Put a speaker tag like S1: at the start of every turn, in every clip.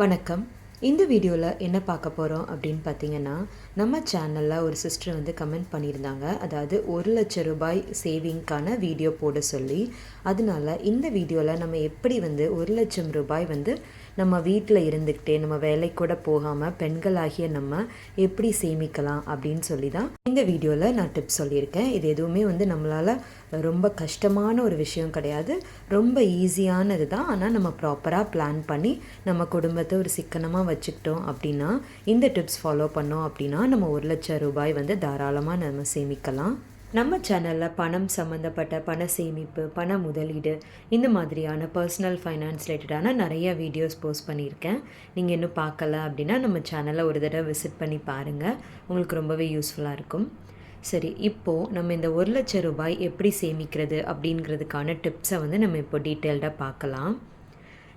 S1: வணக்கம். இந்த வீடியோவில் என்ன பார்க்க போகிறோம் அப்படின்னு பார்த்தீங்கன்னா நம்ம சேனலில் ஒரு சிஸ்டர் வந்து கமெண்ட் பண்ணியிருந்தாங்க. அதாவது ஒரு லட்ச ரூபாய் சேவிங்க்கான வீடியோ போட சொல்லி அதனால இந்த வீடியோவில் நம்ம எப்படி வந்து ஒரு லட்சம் ரூபாய் வந்து நம்ம வீட்டில் இருந்துக்கிட்டே நம்ம வேலை கூட போகாமல் பெண்களாகிய நம்ம எப்படி சேமிக்கலாம் அப்படின்னு சொல்லி தான் இந்த வீடியோவில் நான் டிப்ஸ் சொல்லியிருக்கேன். இது எதுவுமே வந்து நம்மளால் ரொம்ப கஷ்டமான ஒரு விஷயம் கிடையாது. ரொம்ப ஈஸியானது தான். ஆனால் நம்ம ப்ராப்பராக பிளான் பண்ணி நம்ம குடும்பத்தை ஒரு சிக்கனமாக வச்சுக்கிட்டோம் அப்படின்னா இந்த டிப்ஸ் ஃபாலோ பண்ணோம் அப்படின்னா நம்ம ஒரு லட்சம் ரூபாய் வந்து தாராளமாக நம்ம சேமிக்கலாம். நம்ம சேனலில் பணம் சம்மந்தப்பட்ட பண சேமிப்பு பண முதலீடு இந்த மாதிரியான பர்சனல் ஃபைனான்ஸ் ரிலேட்டடான நிறைய வீடியோஸ் போஸ்ட் பண்ணியிருக்கேன். நீங்கள் இன்னும் பார்க்கல அப்படின்னா நம்ம சேனலை ஒரு தடவை விசிட் பண்ணி பாருங்கள் உங்களுக்கு ரொம்பவே யூஸ்ஃபுல்லாக இருக்கும். சரி இப்போது நம்ம இந்த ஒரு லட்சம் ரூபாய் எப்படி சேமிக்கிறது அப்படிங்கிறதுக்கான டிப்ஸை வந்து நம்ம இப்போ டீட்டெயில்டாக பார்க்கலாம்.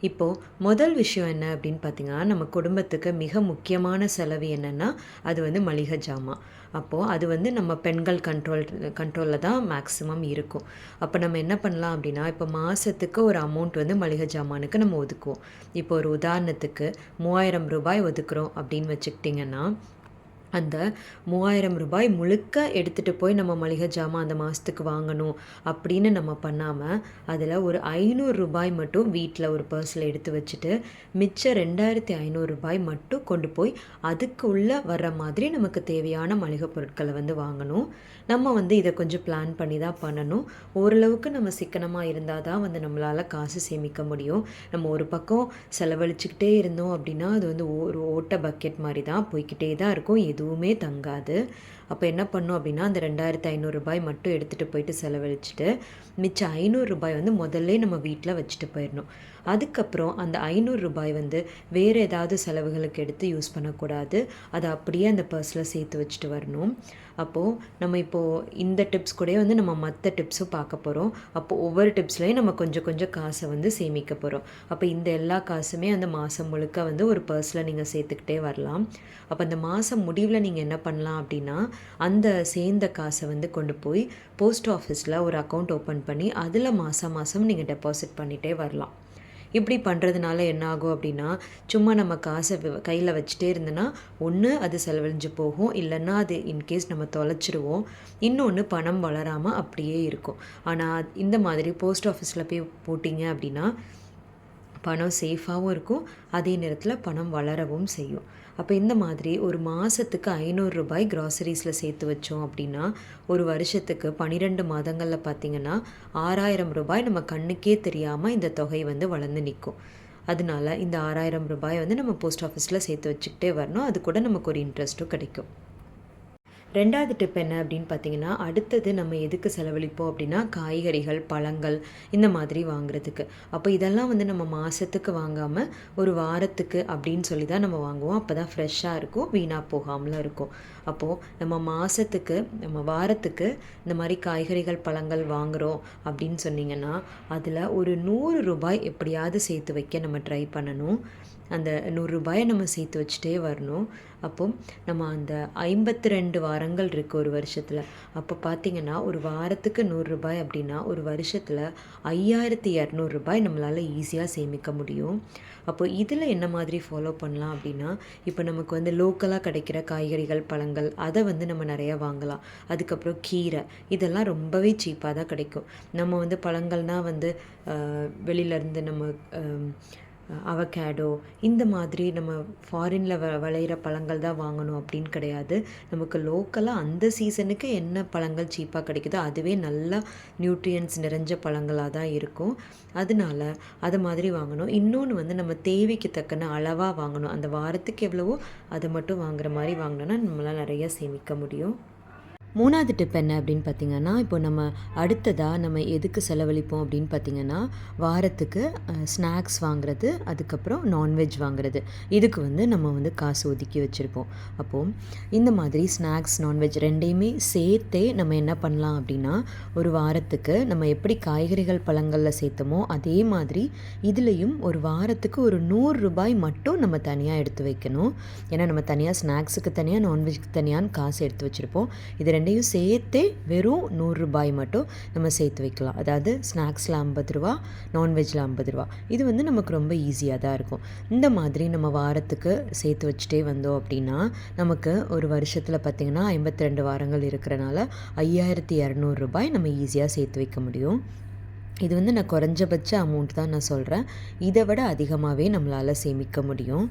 S1: இப்போது முதல் விஷயம் என்ன அப்படின்னு பார்த்தீங்கன்னா நம்ம குடும்பத்துக்கு மிக முக்கியமான செலவு என்னென்னா அது வந்து மளிகை ஜாமான் அப்போது அது வந்து நம்ம பெண்கள் கண்ட்ரோல் கண்ட்ரோலில் தான் மேக்ஸிமம் இருக்கும். அப்போ நம்ம என்ன பண்ணலாம் அப்படின்னா இப்போ மாதத்துக்கு ஒரு அமௌண்ட் வந்து மளிகை ஜாமானுக்கு நம்ம ஒதுக்குவோம். இப்போ ஒரு உதாரணத்துக்கு மூவாயிரம் ரூபாய் ஒதுக்குறோம் அப்படின்னு வச்சுக்கிட்டிங்கன்னா அந்த மூவாயிரம் ரூபாய் முழுக்க எடுத்துகிட்டு போய் நம்ம மளிகை ஜாமான் அந்த மாதத்துக்கு வாங்கணும் அப்படின்னு நம்ம பண்ணாமல் அதில் ஒரு ஐநூறு ரூபாய் மட்டும் வீட்டில் ஒரு பர்ஸில் எடுத்து வச்சுட்டு மிச்சம் ரெண்டாயிரத்தி ஐநூறு ரூபாய் மட்டும் கொண்டு போய் அதுக்கு உள்ளே வர்ற மாதிரி நமக்கு தேவையான மளிகை பொருட்களை வந்து வாங்கணும். நம்ம வந்து இதை கொஞ்சம் பிளான் பண்ணி தான் பண்ணணும். ஓரளவுக்கு நம்ம சிக்கனமாக இருந்தால் தான் வந்து நம்மளால் காசு சேமிக்க முடியும். நம்ம ஒரு பக்கம் செலவழிச்சுக்கிட்டே இருந்தோம் அப்படின்னா அது வந்து ஒரு ஓட்ட பக்கெட் மாதிரி தான் போய்கிட்டே தான் இருக்கும். எதுவுமே தங்காது. அப்போ என்ன பண்ணும் அப்படின்னா அந்த ரெண்டாயிரத்து ஐநூறுரூபாய் மட்டும் எடுத்துகிட்டு போயிட்டு செலவழிச்சிட்டு மிச்சம் ஐநூறுரூபாய் வந்து முதல்ல நம்ம வீட்டில் வச்சுட்டு போயிடணும். அதுக்கப்புறம் அந்த ஐநூறுரூபாய் வந்து வேறு ஏதாவது செலவுகளுக்கு எடுத்து யூஸ் பண்ணக்கூடாது. அதை அப்படியே அந்த பர்ஸில் சேர்த்து வச்சுட்டு வரணும். அப்போது நம்ம இப்போது இந்த டிப்ஸ் கூட வந்து நம்ம மற்ற டிப்ஸும் பார்க்க போகிறோம் அப்போது ஒவ்வொரு டிப்ஸ்லேயும் நம்ம கொஞ்சம் கொஞ்சம் காசை வந்து சேமிக்க போகிறோம் அப்போ இந்த எல்லா காசுமே அந்த மாதம் முழுக்க வந்து ஒரு பர்ஸில் நீங்கள் சேர்த்துக்கிட்டே வரலாம். அப்போ அந்த மாதம் முடிவில் நீங்கள் என்ன பண்ணலாம் அப்படின்னா அந்த சேர்ந்த காசை வந்து கொண்டு போய் போஸ்ட் ஆஃபீஸில் ஒரு அக்கௌண்ட் ஓப்பன் பண்ணி அதில் மாதம் மாதம் நீங்கள் டெபாசிட் பண்ணிகிட்டே வரலாம். இப்படி பண்ணுறதுனால என்ன ஆகும் அப்படின்னா சும்மா நம்ம காசை கையில் வச்சுட்டே இருந்தோன்னா ஒன்று அது செலவழிஞ்சு போகும். இல்லைன்னா அது இன்கேஸ் நம்ம தொலைச்சிருவோம். இன்னொன்று பணம் வளராமல் அப்படியே இருக்கும். ஆனால் இந்த மாதிரி போஸ்ட் ஆஃபீஸில் போய் போட்டிங்க அப்படின்னா பணம் சேஃபாகவும் இருக்கும். அதே நேரத்தில் பணம் வளரவும் செய்யும். அப்போ இந்த மாதிரி ஒரு மாதத்துக்கு ஐநூறு ரூபாய் க்ராசரிஸில் சேர்த்து வச்சோம் அப்படின்னா ஒரு வருஷத்துக்கு பன்னிரெண்டு மாதங்களில் பார்த்திங்கன்னா ஆறாயிரம் ரூபாய் நம்ம கண்ணுக்கே தெரியாமல் இந்த தொகை வந்து வளர்ந்து நிற்கும் அதனால இந்த ஆறாயிரம் ரூபாய் வந்து நம்ம போஸ்ட் ஆஃபீஸில் சேர்த்து வச்சுக்கிட்டே வரணும். அது கூட நமக்கு ஒரு இன்ட்ரெஸ்ட்டும் கிடைக்கும். ரெண்டாவது டிப் என்ன அப்படின்னு பார்த்தீங்கன்னா அடுத்தது நம்ம எதுக்கு செலவழிப்போம் அப்படின்னா காய்கறிகள் பழங்கள் இந்த மாதிரி வாங்குறதுக்கு. அப்போ இதெல்லாம் வந்து நம்ம மாதத்துக்கு வாங்காமல் ஒரு வாரத்துக்கு அப்படின்னு சொல்லி தான் நம்ம வாங்குவோம். அப்போ தான் ஃப்ரெஷ்ஷாக இருக்கும் வீணாக போகாமலும் இருக்கும். அப்போது நம்ம மாதத்துக்கு நம்ம வாரத்துக்கு இந்த மாதிரி காய்கறிகள் பழங்கள் வாங்குகிறோம் அப்படின்னு சொன்னிங்கன்னா அதில் ஒரு நூறு ரூபாய் எப்படியாவது சேர்த்து வைக்க நம்ம ட்ரை பண்ணணும். அந்த நூறுரூபாயை நம்ம சேர்த்து வச்சுட்டே வரணும். அப்போ நம்ம அந்த ஐம்பத்தி ரெண்டு வாரங்கள் இருக்குது ஒரு வருஷத்தில். அப்போ பார்த்திங்கன்னா ஒரு வாரத்துக்கு நூறுரூபாய் அப்படின்னா ஒரு வருஷத்தில் ஐயாயிரத்தி இரநூறுபாய் நம்மளால் ஈஸியாக சேமிக்க முடியும். அப்போ இதில் என்ன மாதிரி ஃபாலோ பண்ணலாம் அப்படின்னா இப்போ நமக்கு வந்து லோக்கலாக கிடைக்கிற காய்கறிகள் பழங்கள் அதை வந்து நம்ம நிறையா வாங்கலாம். அதுக்கப்புறம் கீரை இதெல்லாம் ரொம்பவே சீப்பாக தான் கிடைக்கும். நம்ம வந்து பழங்கள்னால் வந்து வெளியிலேருந்து நம்ம அவகேடோ இந்த மாதிரி நம்ம ஃபாரினில் வ விளையிற பழங்கள் தான் வாங்கணும் அப்படின்னு கிடையாது. நமக்கு லோக்கலாக அந்த சீசனுக்கு என்ன பழங்கள் சீப்பாக கிடைக்குதோ அதுவே நல்லா நியூட்ரியன்ஸ் நிறைஞ்ச பழங்களாக தான் இருக்கும். அதனால அது மாதிரி வாங்கணும். இன்னொன்று வந்து நம்ம தேவைக்கு தக்கன அளவாக வாங்கணும். அந்த வாரத்துக்கு எவ்வளவோ அதை மட்டும் வாங்குற மாதிரி வாங்கினோன்னா நம்மளால் நிறையா சேமிக்க முடியும். மூணாவது டிப் என்ன அப்படின்னு பார்த்தீங்கன்னா இப்போ நம்ம அடுத்ததாக நம்ம எதுக்கு செலவழிப்போம் அப்படின்னு பார்த்தீங்கன்னா வாரத்துக்கு ஸ்நாக்ஸ் வாங்குறது அதுக்கப்புறம் நான்வெஜ் வாங்குறது. இதுக்கு வந்து நம்ம வந்து காசு ஒதுக்கி வச்சுருப்போம். அப்போது இந்த மாதிரி ஸ்நாக்ஸ் நான்வெஜ் ரெண்டையுமே சேர்த்தே நம்ம என்ன பண்ணலாம் அப்படின்னா ஒரு வாரத்துக்கு நம்ம எப்படி காய்கறிகள் பழங்களில் சேர்த்தோமோ அதே மாதிரி இதுலேயும் ஒரு வாரத்துக்கு ஒரு நூறு ரூபாய் மட்டும் நம்ம தனியாக எடுத்து வைக்கணும். ஏன்னா நம்ம தனியாக ஸ்நாக்ஸுக்கு தனியாக நான்வெஜ்க்கு தனியான்னு காசு எடுத்து வச்சுருப்போம். இது ரெண்டு ரெண்டையும் சேர்த்தே வெறும் நூறுரூபாய் மட்டும் நம்ம சேர்த்து வைக்கலாம். அதாவது ஸ்நாக்ஸில் ஐம்பது ரூபா நான்வெஜ்ஜில் ஐம்பது ரூபா. இது வந்து நமக்கு ரொம்ப ஈஸியாக தான் இருக்கும். இந்த மாதிரி நம்ம வாரத்துக்கு சேர்த்து வச்சுட்டே வந்தோம் அப்படின்னா நமக்கு ஒரு வருஷத்தில் பார்த்திங்கன்னா ஐம்பத்தி ரெண்டு வாரங்கள் இருக்கிறனால ஐயாயிரத்தி இரநூறுபாய் நம்ம ஈஸியாக சேர்த்து வைக்க முடியும். இது வந்து நான் குறைஞ்சபட்ச அமௌண்ட் தான் நான் சொல்கிறேன் இதை விட அதிகமாகவே நம்மளால் சேமிக்க முடியும்.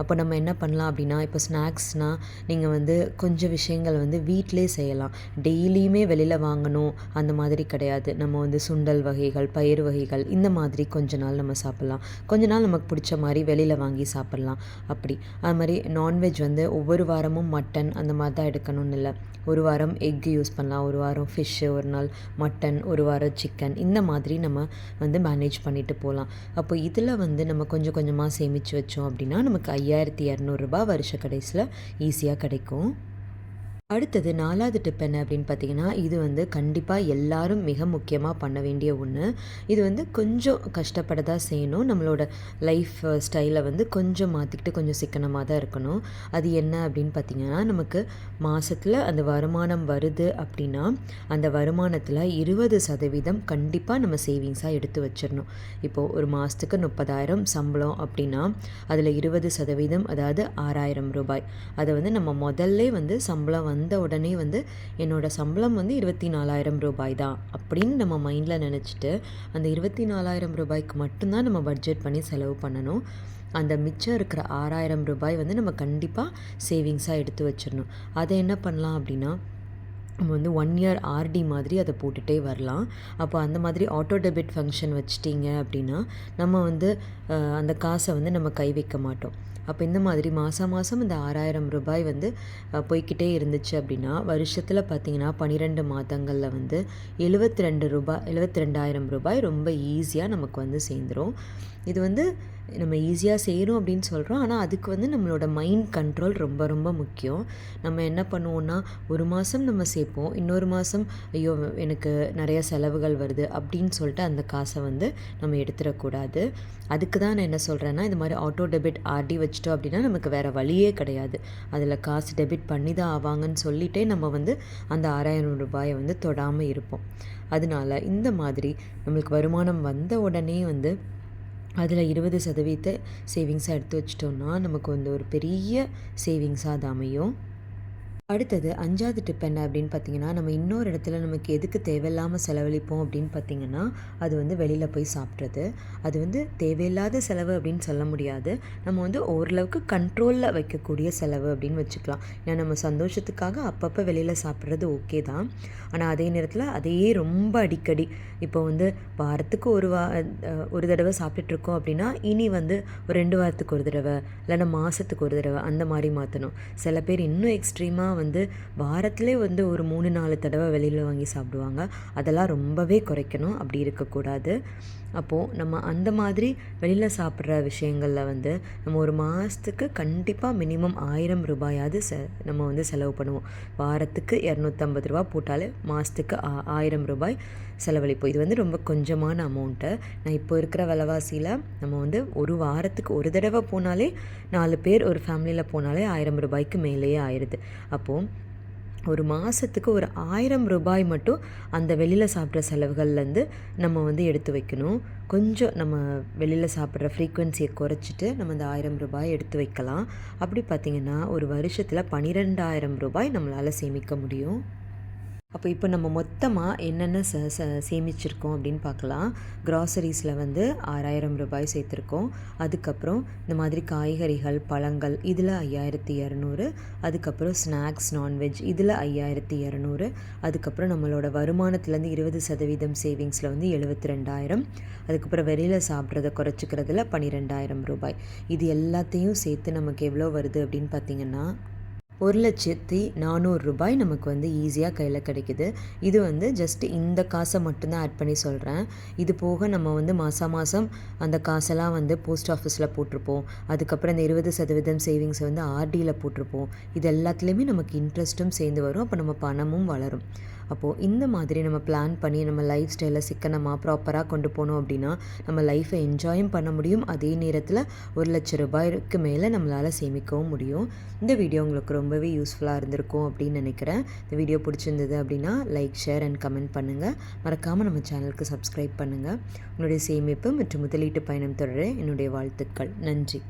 S1: அப்போ நம்ம என்ன பண்ணலாம் அப்படின்னா இப்போ ஸ்நாக்ஸ்னால் நீங்கள் வந்து கொஞ்சம் விஷயங்கள் வந்து வீட்டிலே செய்யலாம். டெய்லியுமே வெளியில் வாங்கணும் அந்த மாதிரி கிடையாது. நம்ம வந்து சுண்டல் வகைகள் பயிர் வகைகள் இந்த மாதிரி கொஞ்ச நாள் நம்ம சாப்பிட்லாம். கொஞ்ச நாள் நமக்கு பிடிச்ச மாதிரி வெளியில் வாங்கி சாப்பிட்லாம். அப்படி. அது மாதிரி நான்வெஜ் வந்து ஒவ்வொரு வாரமும் மட்டன் அந்த மாதிரி தான் எடுக்கணும்னு இல்லை. ஒரு வாரம் எக் யூஸ் பண்ணலாம். ஒரு வாரம் ஃபிஷ்ஷு ஒரு நாள் மட்டன் ஒரு வாரம் சிக்கன் இந்த மாதிரி நம்ம வந்து மேனேஜ் பண்ணிட்டு போகலாம். அப்போ இதில் வந்து நம்ம கொஞ்சம் கொஞ்சமாக சேமித்து வச்சோம் அப்படின்னா நமக்கு ஐ ஐயாயிரத்தி இரநூறுபா வருஷ கடைசியில் ஈஸியாக கிடைக்கும். அடுத்தது நாலாவது டிப் என்ன அப்படின்னு பார்த்தீங்கன்னா இது வந்து கண்டிப்பாக எல்லாரும் மிக முக்கியமாக பண்ண வேண்டிய ஒன்று இது வந்து கொஞ்சம் கஷ்டப்பட தான் செய்யணும். நம்மளோட லைஃப் ஸ்டைலை வந்து கொஞ்சம் மாற்றிக்கிட்டு கொஞ்சம் சிக்கனமாக தான் இருக்கணும். அது என்ன அப்படின்னு பார்த்தீங்கன்னா நமக்கு மாதத்தில் அந்த வருமானம் வருது அப்படின்னா அந்த வருமானத்தில் இருபது சதவீதம் கண்டிப்பாக நம்ம சேவிங்ஸாக எடுத்து வச்சிடணும். இப்போது ஒரு மாதத்துக்கு முப்பதாயிரம் சம்பளம் அப்படின்னா அதில் இருபது சதவீதம் அதாவது ஆறாயிரம் ரூபாய். அதை வந்து நம்ம முதல்ல வந்து சம்பளம் வந்து வந்த உடனே வந்து என்னோடய சம்பளம் வந்து இருபத்தி நாலாயிரம் ரூபாய் தான் அப்படின்னு நம்ம மைண்டில் நினச்சிட்டு அந்த இருபத்தி நாலாயிரம் ரூபாய்க்கு மட்டும்தான் நம்ம பட்ஜெட் பண்ணி செலவு பண்ணணும். அந்த மிச்சம் இருக்கிற ஆறாயிரம் ரூபாய் வந்து நம்ம கண்டிப்பாக சேவிங்ஸாக எடுத்து வச்சிடணும். அதை என்ன பண்ணலாம் அப்படின்னா நம்ம வந்து ஒன் இயர் ஆர்டி மாதிரி அதை போட்டுகிட்டே வரலாம். அப்போ அந்த மாதிரி ஆட்டோ டெபிட் ஃபங்க்ஷன் வச்சிட்டிங்க அப்படின்னா நம்ம வந்து அந்த காசை வந்து நம்ம கை வைக்க மாட்டோம். அப்போ இந்த மாதிரி மாதம் மாதம் இந்த ஆறாயிரம் ரூபாய் வந்து போய்கிட்டே இருந்துச்சு அப்படின்னா வருஷத்தில் பார்த்திங்கன்னா பன்னிரெண்டு மாதங்களில் வந்து எழுபத்தி ரெண்டு ரூபாய் எழுபத்தி ரெண்டாயிரம் ரூபாய் ரொம்ப ஈஸியாக நமக்கு வந்து சேர்ந்துடும் இது வந்து நம்ம ஈஸியாக செய்கிறோம் அப்படின்னு சொல்கிறோம் ஆனால் அதுக்கு வந்து நம்மளோட மைண்ட் கண்ட்ரோல் ரொம்ப ரொம்ப முக்கியம். நம்ம என்ன பண்ணுவோன்னா ஒரு மாதம் நம்ம சேர்ப்போம். இன்னொரு மாதம் ஐயோ எனக்கு நிறைய செலவுகள் வருது அப்படின்னு சொல்லிட்டு அந்த காசை வந்து நம்ம எடுத்துடக்கூடாது. அதுக்கு தான் நான் என்ன சொல்கிறேன்னா இந்த மாதிரி ஆட்டோ டெபிட் ஆர்டி வச்சிட்டோம் அப்படின்னா நமக்கு வேறு வழியே கிடையாது. அதில் காசு டெபிட் பண்ணி தான் ஆவாங்கன்னு சொல்லிட்டே நம்ம வந்து அந்த ஆறாயிரம் ரூபாயை வந்து தொடாமல் இருப்போம். அதனால இந்த மாதிரி நம்மளுக்கு வருமானம் வந்த உடனே வந்து அதில் இருபது சதவீத சேவிங்ஸாக எடுத்து வச்சிட்டோம்னா நமக்கு வந்து ஒரு பெரிய சேவிங்ஸாக அது அமையும். அடுத்தது அஞ்சாவது டிப் என்ன அப்படின்னு பார்த்தீங்கன்னா நம்ம இன்னொரு இடத்துல நமக்கு எதுக்கு தேவையில்லாமல் செலவழிப்போம் அப்படின்னு பார்த்தீங்கன்னா அது வந்து வெளியில் போய் சாப்பிட்றது. அது வந்து தேவையில்லாத செலவு அப்படின்னு சொல்ல முடியாது. நம்ம வந்து ஓரளவுக்கு கண்ட்ரோலில் வைக்கக்கூடிய செலவு அப்படின்னு வச்சுக்கலாம். ஏன்னா நம்ம சந்தோஷத்துக்காக அப்பப்போ வெளியில் சாப்பிட்றது ஓகே தான். ஆனால் அதே நேரத்தில் அதையே ரொம்ப அடிக்கடி இப்போ வந்து வாரத்துக்கு ஒரு வா ஒரு தடவை சாப்பிட்டுட்ருக்கோம் அப்படின்னா இனி வந்து ஒரு ரெண்டு வாரத்துக்கு ஒரு தடவை இல்லைன்னா மாதத்துக்கு ஒரு தடவை அந்த மாதிரி மாற்றணும் சில பேர் இன்னும் எக்ஸ்ட்ரீமாக வந்து வாரத்திலே வந்து ஒரு மூணு நாலு தடவை வெளியில் வாங்கி சாப்பிடுவாங்க. அதெல்லாம் ரொம்பவே குறைக்கணும். அப்படி இருக்கக்கூடாது. அப்போது நம்ம அந்த மாதிரி வெளியில் சாப்பிட்ற விஷயங்களில் வந்து நம்ம ஒரு மாதத்துக்கு கண்டிப்பாக மினிமம் ஆயிரம் ரூபாயாவது செ நம்ம வந்து செலவு பண்ணுவோம். வாரத்துக்கு இரநூத்தம்பது ரூபா போட்டாலே மாதத்துக்கு ஆயிரம் ரூபாய் செலவழிப்போம். இது வந்து ரொம்ப கொஞ்சமான அமௌண்ட்டு நான் இப்போ இருக்கிற விலைவாசியில் நம்ம வந்து ஒரு வாரத்துக்கு ஒரு தடவை போனாலே நாலு பேர் ஒரு ஃபேமிலியில் போனாலே ஆயிரம் ரூபாய்க்கு மேலேயே ஆயிடுது அப்போ அப்போது ஒரு மாதத்துக்கு ஒரு ஆயிரம் ரூபாய் மட்டும் அந்த வெளியில் சாப்பிட்ற செலவுகள்லேருந்து நம்ம வந்து எடுத்து வைக்கணும். கொஞ்சம் நம்ம வெளியில் சாப்பிட்ற ஃப்ரீக்குவென்சியை குறைச்சிட்டு நம்ம அந்த ஆயிரம் ரூபாய் எடுத்து வைக்கலாம். அப்படி பார்த்திங்கன்னா ஒரு வருஷத்தில் பன்னிரெண்டாயிரம் ரூபாய் நம்மளால் சேமிக்க முடியும். அப்போ இப்போ நம்ம மொத்தமாக என்னென்ன ச ச சேமிச்சிருக்கோம் அப்படின்னு பார்க்கலாம். க்ராசரிஸில் வந்து ஆறாயிரம் ரூபாய் சேர்த்துருக்கோம். அதுக்கப்புறம் இந்த மாதிரி காய்கறிகள் பழங்கள் இதில் ஐயாயிரத்தி இரநூறு. அதுக்கப்புறம் ஸ்நாக்ஸ் நான்வெஜ் இதில் ஐயாயிரத்தி இரநூறு. அதுக்கப்புறம் நம்மளோட வருமானத்துலேருந்து இருபது சதவீதம் சேவிங்ஸில் வந்து எழுபத்தி ரெண்டாயிரம் அதுக்கப்புறம் வெளியில் சாப்பிட்றத குறைச்சிக்கிறதுல பன்னிரெண்டாயிரம் ரூபாய். இது எல்லாத்தையும் சேர்த்து நமக்கு எவ்வளோ வருது அப்படின்னு பார்த்திங்கன்னா ஒரு லட்சத்தி நானூறு ரூபாய் நமக்கு வந்து ஈஸியாக கையில் கிடைக்குது. இது வந்து ஜஸ்ட் இந்த காசை மட்டும்தான் ஆட் பண்ணி சொல்கிறேன் இது போக நம்ம வந்து மாதம் மாதம் அந்த காசெல்லாம் வந்து போஸ்ட் ஆஃபீஸில் போட்டிருப்போம். அதுக்கப்புறம் இந்த இருபது சதவீதம் சேவிங்ஸை வந்து ஆர்டியில் போட்டிருப்போம். இது எல்லாத்துலேயுமே நமக்கு இன்ட்ரெஸ்ட்டும் சேர்ந்து வரும். அப்போ நம்ம பணமும் வளரும். அப்போது இந்த மாதிரி நம்ம பிளான் பண்ணி நம்ம லைஃப் ஸ்டைலை சிக்கனமாக ப்ராப்பராக கொண்டு போனோம் அப்படின்னா நம்ம லைஃப்பை என்ஜாயும் பண்ண முடியும். அதே நேரத்தில் ஒரு லட்ச ரூபாய்க்கு மேலே நம்மளால் சேமிக்கவும் முடியும். இந்த வீடியோ உங்களுக்கு ரொம்பவே யூஸ்ஃபுல்லாக இருந்திருக்கும் அப்படின்னு நினைக்கிறேன். இந்த வீடியோ பிடிச்சிருந்தது அப்படின்னா லைக் ஷேர் அண்ட் கமெண்ட் பண்ணுங்கள் மறக்காமல் நம்ம சேனலுக்கு சப்ஸ்கிரைப் பண்ணுங்கள் உங்களுடைய சேமிப்பு மற்றும் முதலீட்டு பயணம் தொடர என்னுடைய வாழ்த்துக்கள். நன்றி.